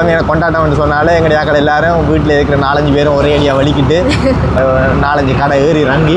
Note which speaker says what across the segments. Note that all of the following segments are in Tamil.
Speaker 1: பழமையான கொண்டாட்டம்னு சொன்னாலே எங்களுடைய ஆக்கள் எல்லாரும் வீட்டில் இருக்கிற நாலஞ்சு பேரும் ஒரே அடியாக வலிக்கிட்டு நாலஞ்சு கடை ஏறி இறங்கி.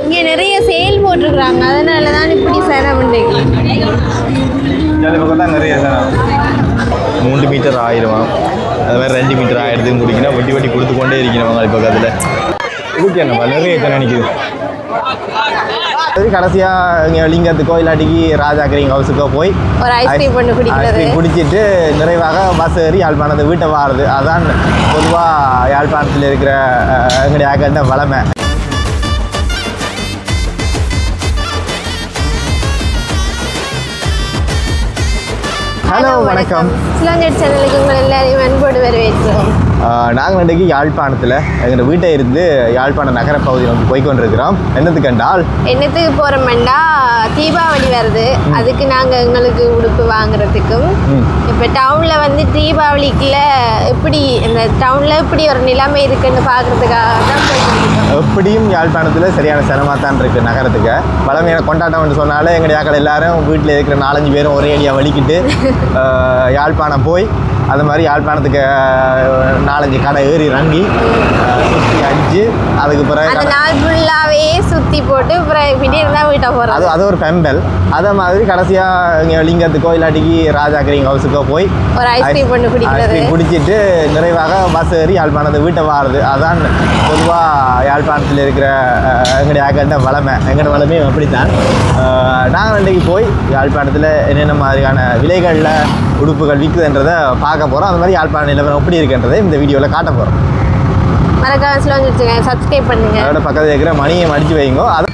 Speaker 2: இங்க நிறைய சேல் போட்டிருக்காங்க அதனால தான் இப்படி
Speaker 1: பக்கம் தான் நிறைய சனம் மூன்று மீட்டர் ஆயிரமா. அது மாதிரி ரெண்டு மீட்டர் ஆயிரத்துக்கு முடிக்கணும். வட்டி வட்டி கொடுத்து கொண்டே இருக்கணும். இப்போ பக்கத்தில். இதுக்கு என்னப்பா நிறைய ஜனம் நிற்குது அது கடைசியாக இங்கே லிங்கத்துக்கோ இல்லாட்டிக்கு ராஜா கிரீங் ஹவுஸுக்கோ போய்
Speaker 2: ஒரு ஐஸ்கிரீம் பண்ணி குடிக்கிறது.
Speaker 1: குடிச்சிட்டு நிறைவாக பஸ் ஏறி யாழ்ப்பாணத்தை வீட்டை வாருது. அதான் பொதுவாக யாழ்ப்பாணத்தில் இருக்கிற எங்களுடைய ஆக்கண்ட வளமை. ஹலோ வணக்கம்.
Speaker 2: சிலங்கட் சேனலுக்கு உங்கள் எல்லாரையும் அன்போடு வரவேற்கிறோம்.
Speaker 1: நாங்கள் இன்றைக்கு யாழ்ப்பாணத்தில் எங்கள் வீட்டை இருந்து யாழ்ப்பாண நகர பகுதியில் வந்து போய் கொண்டிருக்கிறோம் என்னத்துக்கு என்றால்
Speaker 2: என்னத்துக்கு போகிறோம்னா தீபாவளி வருது. அதுக்கு நாங்கள் எங்களுக்கு உடுப்பு வாங்குறதுக்கும். இப்போ டவுனில் வந்து தீபாவளிக்குள்ள எப்படி இந்த டவுனில் எப்படி ஒரு நிலைமை இருக்குன்னு பார்க்குறதுக்காக தான்
Speaker 1: எப்படியும் யாழ்ப்பாணத்தில் சரியான சிரமமாக தான் இருக்குது நகரத்துக்கு. பழமையான கொண்டாட்டம்னு சொன்னாலே எங்களுடைய ஆக்கள் எல்லாரும் வீட்டில் இருக்கிற நாலஞ்சு பேரும் ஒரே அடியாக வலிக்கிட்டு யாழ்ப்பாணம் போய் அது மாதிரி யாழ்ப்பாணத்துக்கு நாலஞ்சு கடை ஏறி இறங்கி சுற்றி அடித்து அதுக்கு பிறகு
Speaker 2: அந்த நாள் ஃபுல்லாகவே சுற்றி போட்டு விடியற் தான் வீட்டை
Speaker 1: அது
Speaker 2: போகிறது
Speaker 1: அது ஒரு பெம்பல் அதே மாதிரி கடைசியாக இங்கே லிங்கத்துக்கோ இல்லாட்டிக்கு ராஜா கிரீங் ஹவுஸுக்கோ போய்
Speaker 2: ஒரு ஐஸ்கிரீம் பண்ணி குடிக்கிறது.
Speaker 1: குடிச்சிட்டு நிறைவாக பஸ் ஏறி யாழ்ப்பாணத்தை வீட்டை வாருது. அதான் பொதுவாக யாழ்ப்பாணத்தில் இருக்கிற எங்களுடைய ஆக்கண்ட வளமை. எங்களோட வளமே அப்படித்தான். நாங்கள் இன்றைக்கு போய் யாழ்ப்பாணத்தில் என்னென்ன மாதிரியான விலைகளில் உடுப்புகள் விற்குதுன்றதை பார்க்க போகிறோம் அந்த மாதிரி யாழ்ப்பாண நிலவரம் எப்படி இருக்குன்றதை இந்த வீடியோவில் காட்ட போகிறோம்
Speaker 2: மறக்காம சப்ஸ்கிரைப் பண்ணுங்க.
Speaker 1: அதோட பக்கத்தில் இருக்கிற மணியை மடித்து வைங்க அது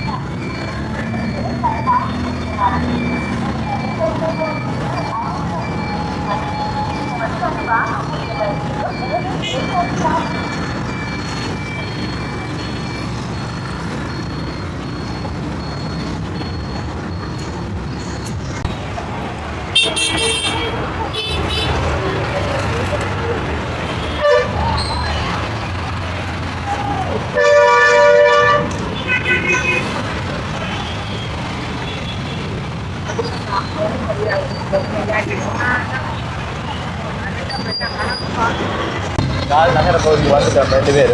Speaker 1: கால் நகர பகுதி வந்துட்டோம் ரெண்டு பேர்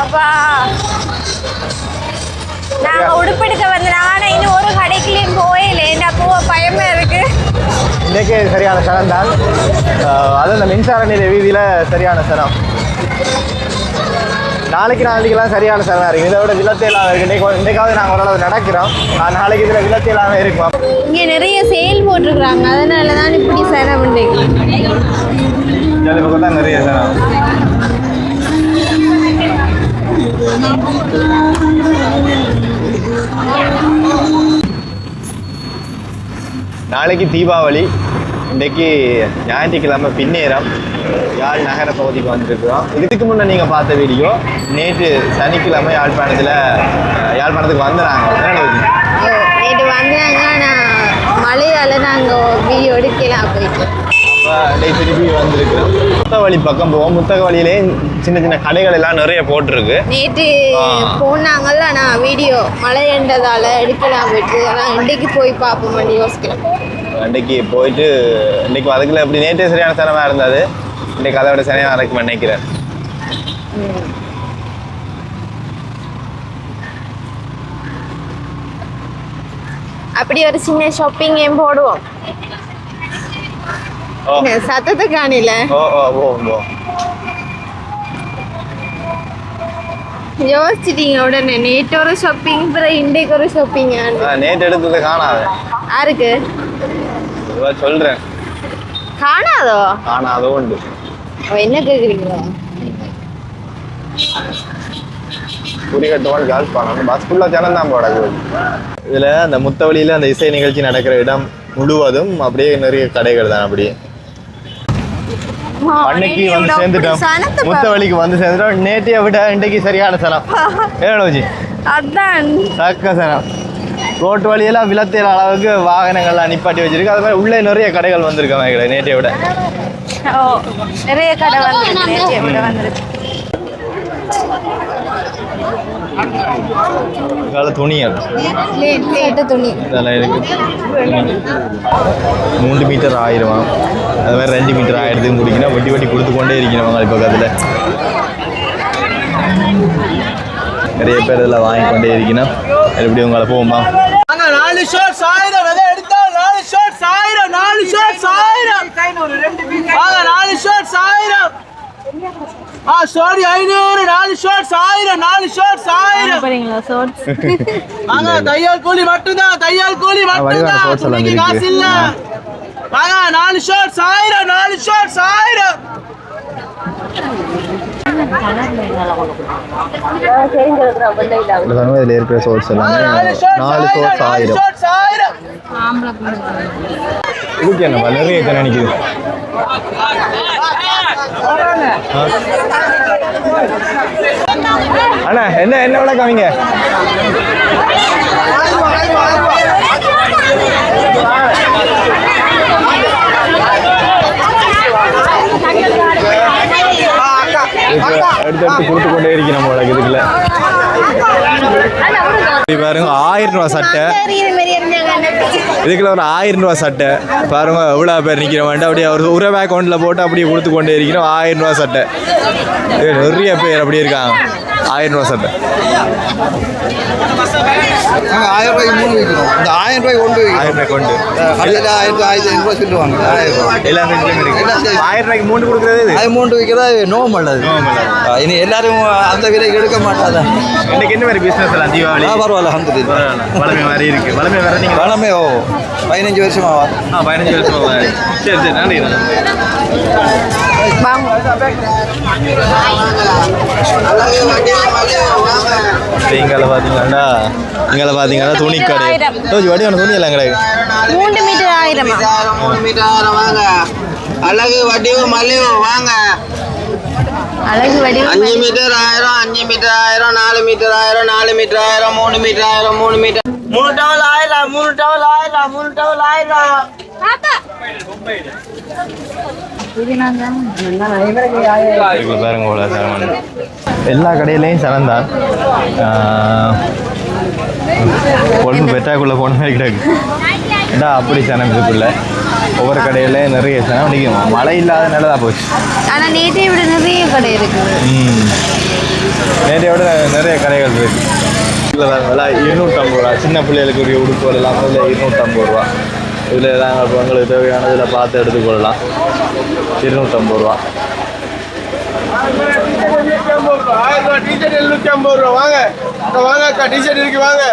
Speaker 2: அப்பா நாங்க உடுப்பெடுக்க வந்து நானே இன்னும் ஒரு கடைக்குள்ளேயும் போயில என்ன போக பயமா இருக்கு.
Speaker 1: இன்றைக்கே சரியான சனம் தான். அதுவும் இந்த மின்சார நிலை வீதியில் சரியான சனம். நாளைக்கு நாளைக்கெல்லாம் சரியான சனம் இருக்குது இதை விட விலத்து இல்லாமல் இருக்குது இன்றைக்கு இன்றைக்காவது நாங்கள் ஓரளவு நடக்கிறோம். நாளைக்கு இதில் விலத்து இல்லாமல் இருக்கும்.
Speaker 2: இங்க நிறைய சேல் போட்டிருக்காங்க அதனால தான் இப்படி சிரமம்
Speaker 1: ஜாலி பக்கம் தான் நிறைய சனம் நாளைக்கு தீபாவளி. இன்றைக்கு ஞாயிற்றுக்கிழமை பின்னேரம் யாழ் நகர பகுதிக்கு வந்திருக்கிறோம். இதுக்கு முன்னே நீங்கள் பார்த்த வீடியோ நேற்று சனிக்கிழமை யாழ்ப்பாணத்தில் யாழ்ப்பாணத்துக்கு வந்துடுறாங்க
Speaker 2: நேற்று வந்தாங்க. நான் மழையால நாங்க வீடியோ எடுக்கலாம் போயிட்டு
Speaker 1: அப்போ திருப்பி வந்திருக்கிறோம். முத்தவழி பக்கம் போவோம். முத்தவழியிலே சின்ன சின்ன கடைகள் எல்லாம் நிறைய போட்டிருக்கு.
Speaker 2: நேற்று. போனாங்கல்ல நான் வீடியோ மழை என்றதால எடுக்கலாம் போயிட்டு அதான் இன்றைக்கு போய் பார்ப்போம் யோசிக்கிறேன்.
Speaker 1: அன்றைக்கு போயிட்டு இன்றைக்கு அதுக்குள்ள எப்படி நேற்றே சரியான சனமாக இருந்தது. இன்றைக்கு அதை விட சரியாக இருக்குமா நினைக்கிறேன்.
Speaker 2: அப்படி ஒரு சின்ன ஷாப்பிங் ஏன் போடுவோம். சத்தத்தை காணில.
Speaker 1: ஓ ஓ ஓ ஓ.
Speaker 2: யோசிச்சிட்டீங்க உடனே. நேற்று ஒரு ஷாப்பிங் அப்புறம் இன்றைக்கு ஒரு ஷாப்பிங்
Speaker 1: நேற்று எடுத்ததை காணாது.
Speaker 2: யாருக்கு?
Speaker 1: இதுவா சொல்கிறேன்
Speaker 2: காணாதோ?
Speaker 1: காணாதோ உண்டு.
Speaker 2: என்ன கேக்குறீங்களோ
Speaker 1: குறிகட்டுவான் யாழ்ப்பாணம். பஸ் ஃபுல்லாக ஜனம் தான் போடாது இதில் அந்த முத்தவழியில் அந்த இசை நிகழ்ச்சி நடக்கிற இடம் முழுவதும் அப்படியே நிறைய கடைகள் தான் அப்படியே அன்னைக்கு வந்து சேர்ந்துட்டோம். முத்தவழிக்கு வந்து சேர்ந்துட்டோம். நேற்றைய விட இன்றைக்கு சரியான சனம். ஏழோஜி
Speaker 2: அதான்.
Speaker 1: தக்க சனம். ரோட்டு வழியெல்லாம் விலத்தியல் அளவுக்கு வாகனங்கள்லாம் நிப்பாட்டி வச்சிருக்கு. அது மாதிரி உள்ளே நிறைய கடைகள் வந்திருக்காங்க நேற்றைய விட.
Speaker 2: நிறைய கடை வந்துருக்கு நேற்றைய விட வந்துருக்கு.
Speaker 1: கால துணிகள்
Speaker 2: துணி
Speaker 1: இதெல்லாம் இருக்கு துணி. மூன்று மீட்டர் ஆயிரம் அது மாதிரி ரெண்டு மீட்டர் ஆயிரத்துக்கு முடிக்கணும் வட்டி வட்டி கொடுத்து கொண்டே இருக்கணும் இப்போ பக்கத்தில். நிறைய பேர் இதெல்லாம் வாங்கி கொண்டே இருக்கணும் எப்படி உங்களை போகுமா?
Speaker 3: நாலு ஷர்ட்ஸ் ஆயிரம். விதை எடுத்தா நாலு ஷர்ட்ஸ் ஆயிரம். நாலு ஷர்ட்ஸ் ஆயிரம். நாலு ஷர்ட்ஸ் ஆயிரம். ஆ சாரி ஐநூறு நாலு ஷர்ட்ஸ் ஆயிரம் நாலு ஷர்ட்ஸ் ஆயிரம்.
Speaker 2: போறீங்களா ஷார்ட்ஸ்
Speaker 3: வாங்க தையல் கூலி மட்டும்தான் தையல் கூலி மட்டும்தான்.
Speaker 1: இருக்கு.
Speaker 3: காசு இல்ல வாங்க நாலு ஷர்ட்ஸ் ஆயிரம் நாலு ஷர்ட்ஸ் ஆயிரம்.
Speaker 1: இதில் இருக்கிற சோர்ஸ் எல்லாமே?
Speaker 3: நாலு
Speaker 1: சோர்ஸ் ஆயிரம் நிறைய நினைக்குது? அண்ணா என்ன என்ன விட காமிங்க எடுத்து கொடுத்து கொண்டே இருக்கு நம்ம இதுக்குள்ள இது பாருங்க ஆயிரம் ரூபா சட்டை. இதுக்குள்ள ஒரு ஆயிரம் ரூபா சட்டை. பாருங்க எவ்வளோ பேர் நிற்கிற வேண்டாம் அப்படியே ஒரு உறவு அக்கௌண்ட்டில் போட்டு அப்படியே கொடுத்து கொண்டே இருக்கிறோம். ஆயிரம் ரூபா சட்டை. நிறைய பேர் அப்படி இருக்காங்க. ஆயிரம் ரூபா சட்டை.
Speaker 4: நாங்கள் ஆயிரம் ரூபாய்க்கு மூணு விற்கிறோம் இந்த ஆயிரம் ரூபாய்க்கு ஒன்று
Speaker 1: ஆயிரம் ரூபாய் கொண்டு
Speaker 4: கடையில் ஆயிரத்தி ஆயிரத்தி ஐநூறுபா சொல்லுவாங்க. ஆயிரம் ரூபாய்.
Speaker 1: எல்லா ஆயிரம் ரூபாய்க்கு மூணு கொடுக்குறது இது
Speaker 4: அது மூன்று விற்கிறது
Speaker 1: Normal.
Speaker 4: ஆ, இனி எல்லாரும் அந்த விலைக்கு எடுக்க மாட்டாதா
Speaker 1: இன்னைக்கு என்ன மாதிரி பிஸ்னஸ் எல்லாம் தீபாவளி?
Speaker 4: பரவாயில்ல அஹமது.
Speaker 1: வளமை மாதிரி இருக்கு. வளமை வேற நீங்க
Speaker 4: பணமே ஓ பதினஞ்சு வருஷமா
Speaker 1: ஆ பதினஞ்சு வருஷமா வா. சரி சரி நன்றி நன்றி. இங்கே பார்த்தீங்கன்னா இங்கே பார்த்தீங்கன்னா துணி கடை
Speaker 2: ஆயிரம்.
Speaker 1: கொஞ்சம் வடிவான துணி எல்லாம் கிடையாது
Speaker 2: மூன்று மீட்டர் ஆயிரமா?
Speaker 5: மூணு மீட்டர் ஆயிரம் வாங்க அழகு வடிவு மலிவு வாங்க.
Speaker 2: அழகு வடிவம்
Speaker 5: அஞ்சு மீட்டர் ஆயிரம் அஞ்சு மீட்டர் ஆயிரம் நாலு மீட்டர் ஆயிரம் நாலு மீட்டர் ஆயிரம் மூணு மீட்டர் ஆயிரம் மூணு மீட்டர்.
Speaker 3: மூணு டவல் ஆயிரம் மூணு டவல் ஆயிரம் மூணு டவல் ஆயிரம்.
Speaker 1: இதுக்குள்ள பாருங்க சரவணன் எல்லா கடையிலையும் சரம் தான் பெட்டாக்குள்ளே போன மாதிரி கிடக்கு. அப்படி சனம் இதுக்குள்ள ஒவ்வொரு கடையில நிறைய சனம் இன்னைக்கு மழை இல்லாதனால தான் போச்சு.
Speaker 2: ஆனா நேற்றை விட நிறைய கடை இருக்குது.
Speaker 1: ம். நேற்றைய விட நிறைய கடைகள் இருக்கு. இதில் விலை இருநூற்றம்பது ரூபா. சின்ன பிள்ளைகளுக்கு உரிய உடுப்புகள் எல்லாம் இருநூற்றம்பது ரூபா. இதில் நாங்கள் இப்போ உங்களுக்கு தேவையானதில் பார்த்து எடுத்துக்கொள்ளலாம் இருநூற்றம்பது ரூபா
Speaker 6: டிஷர்ட் எழுநூத்தி ஐம்பது ரூபா. வாங்க வாங்க அக்கா டிஷர்ட் இருக்கு வாங்க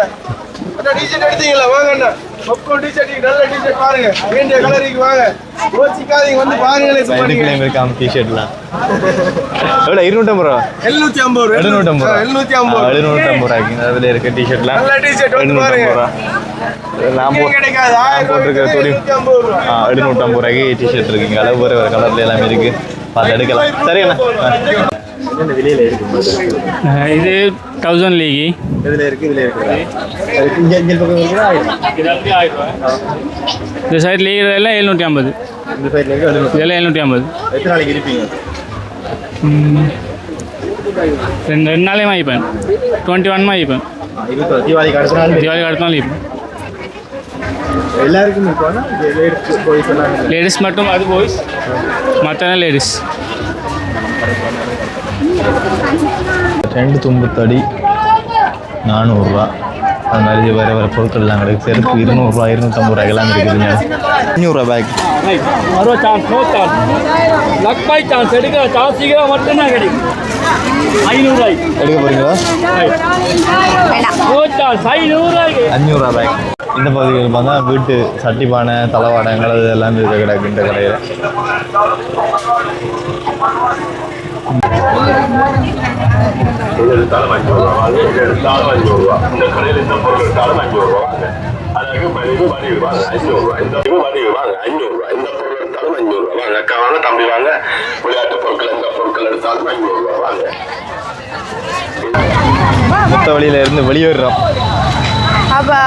Speaker 6: அக்கா டிஷர்ட் எடுத்தீங்களா வாங்க அண்ணா பக்கம் டிஷர்ட் நல்ல டிஷர்ட் பாருங்க வேண்டிய கலர் இருக்கு வாங்க யோசிக்காதீங்க வந்து பாருங்களேன்
Speaker 1: இருக்காம டிஷர்ட்லாம் எவ்வளோ இருநூற்றம்பது ரூபா?
Speaker 6: எழுநூத்தி ஐம்பது ரூபா.
Speaker 1: எழுநூற்றம்பது ரூபா.
Speaker 6: ஐம்பது
Speaker 1: எழுநூற்றம்பது ரூபாய்க்கு அதில் இருக்க டிஷர்ட்லாம்
Speaker 6: நல்ல வந்து
Speaker 1: எழுநூற்றம்பது ரூபா. நான் போட்டிருக்கிற துணி ஆ எழுநூற்றம்பது ரூபாய்க்கு டிஷர்ட் இருக்குங்க. அளவு வேறு வேறு கலரில் எல்லாமே இருக்குது பார்த்து எடுக்கலாம். சரி அண்ணா. என்ன வெளியில் இருக்கு?
Speaker 7: இது தௌசண்ட் லீகி
Speaker 1: இதில் இருக்குது இதில் இருக்குது
Speaker 7: இந்த சைடு லீக் எல்லாம் எழுநூற்றி ஐம்பது.
Speaker 1: இந்த
Speaker 7: இதெல்லாம் எழுநூற்றி ஐம்பது.
Speaker 1: எத்தனை நாளைக்கு இருப்பீங்க?
Speaker 7: ரெண்டு ரெண்டு நாளே வாங்கிப்பேன் டுவெண்ட்டி ஒன் வாங்கிப்பேன்
Speaker 1: தீபாவளிக்கு அடுத்த நாள்
Speaker 7: தீபாவளிக்கு அடுத்த நாள் இப்போ
Speaker 1: எல்லாருக்கும் லேடிஸ் பாய்ஸ் எல்லாம்
Speaker 7: லேடிஸ் மட்டும் அது பாய்ஸ் மற்ற லேடிஸ்
Speaker 1: ரெண்டு தும்புத்தடி நானூறுரூவா அது மாதிரி வேறு வேறு பொருட்கள் எல்லாம் கிடைக்கும். செருப்பு இருநூறுவா இருநூற்றம்பது ரூபாய்க்கு எல்லாம் இருக்குதுங்க அஞ்சூறுரூவா பேக்
Speaker 7: மறுவ chance no chance luck by chance எடுக்கிற சான்ஸ் சீக்கிரம் மட்டும்தான் கிடைக்கும் ஐநூறுரூவாய்க்கு
Speaker 1: எடுக்க போகிறீங்களா
Speaker 7: நோ சான்ஸ் ஐநூறுரூவாய்க்கு
Speaker 1: அஞ்சூறுரூவா பேக் இந்த பகுதியில் பார்த்தா வீட்டு சட்டிப்பானை தளவாடங்கள் அது எல்லாமே இருக்க கிடக்கு இந்த கடையில்.
Speaker 8: எடுத்தாலும் அஞ்சு எடுத்தாலும் அஞ்சு ரூபா அக்கா வாங்க தம்பி வாங்க விளையாட்டு பொருட்கள் எந்த பொருட்கள் எடுத்தாலும் ஐநூறு ரூபா வாங்க
Speaker 1: மொத்த வழியில இருந்து வெளியேறோம்
Speaker 2: அப்பா.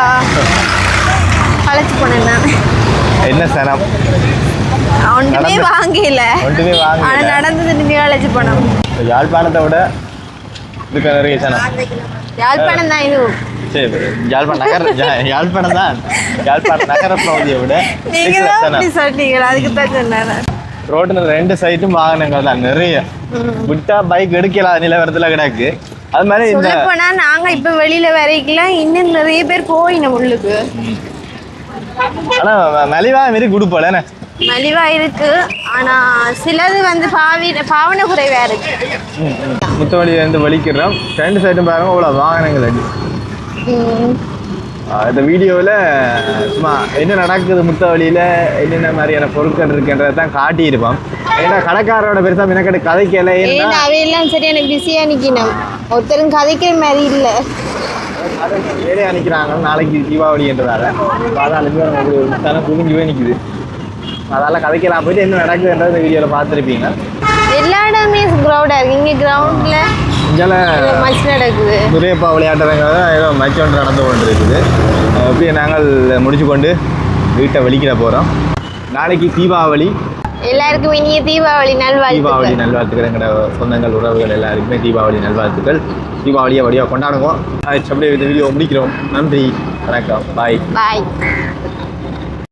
Speaker 2: அழைச்சி போனேன் நான்.
Speaker 1: என்ன சனம்?
Speaker 2: ஒன்றுமே வாங்கல.
Speaker 1: ஒன்றுமே வாங்கல.
Speaker 2: ஆனா நடந்து திரும்பி அழைச்சி போனோம்.
Speaker 1: யாழ்ப்பாணத்தை விட இதுக்கு நிறைய சேனல்
Speaker 2: யாழ்ப்பாணம் தான் இதுவும்
Speaker 1: சரி யாழ்ப்பாணம் நகர் யாழ்ப்பாணம் தான். யாழ்ப்பாணம் நகர பகுதியை விட
Speaker 2: சொல்றீங்களா? அதுக்கு தான் சொன்னேன்
Speaker 1: ரோட்டுல ரெண்டு சைடும் வாகனங்கள் தான் நிறைய. விட்டா பைக் எடுக்கலாம் நிலவரத்துல கிடக்கு. அது மாதிரி இந்த
Speaker 2: போனா நாங்க இப்ப வெளியில வரைக்கலாம் இன்னும் நிறைய பேர் போயினோம் உள்ளுக்கு.
Speaker 1: ஆனா மலிவா மாரி கொடுப்பல
Speaker 2: மலிவா இருக்கு. ஆனா சிலது வந்து பாவி பாவனை குறைவா இருக்கு.
Speaker 1: முத்தவழியில இருந்து வலிக்கிறோம் ரெண்டு சைடும் பாருங்க அவ்வளோ வாகனங்கள் அடி. இந்த வீடியோவில் சும்மா என்ன நடக்குது முத்தவழியில் என்னென்ன மாதிரியான பொருட்கள் இருக்குன்றதை தான் காட்டியிருப்போம். ஏன்னா கடைக்காரரோட பெருசாக மினக்கட்டு கதைக்கல ஏன்னா
Speaker 2: அவையெல்லாம் சரி எனக்கு பிஸியா நிக்கணும். ஒருத்தரும் கதைக்கிற மாதிரி இல்ல.
Speaker 1: வேலையை அனுக்கிறாங்க நாளைக்கு தீபாவளின்றதால ஒரு தனம் குவிஞ்சு போய் நிற்குது அதால கதைக்கலாம் போயிட்டு என்ன நடக்குதுன்றத இந்த வீடியோவில் பார்த்துருப்பீங்க.
Speaker 2: எல்லா இடமே கிரௌடா இருக்கு. இங்க கிரவுண்ட்ல
Speaker 1: இங்கால
Speaker 2: மச் நடக்குது.
Speaker 1: தான் ஏதோ மேட்ச் ஒன்று நடந்து கொண்டு இருக்குது அப்படியே நாங்கள் முடிச்சு கொண்டு வீட்டை வெளிக்கிட போகிறோம் நாளைக்கு தீபாவளி.
Speaker 2: எல்லாருக்கும் இனிய தீபாவளி
Speaker 1: தீபாவளி
Speaker 2: நல்வாழ்த்துக்கள்.
Speaker 1: நல்வாழ்த்துக்கள் எங்களோட சொந்தங்கள் உறவுகள் எல்லாருக்குமே தீபாவளி நல்வாழ்த்துக்கள். தீபாவளியை வழியாக கொண்டாடுவோம். அப்படியே இந்த வீடியோ முடிக்கிறோம். நன்றி வணக்கம். பாய்
Speaker 2: பாய்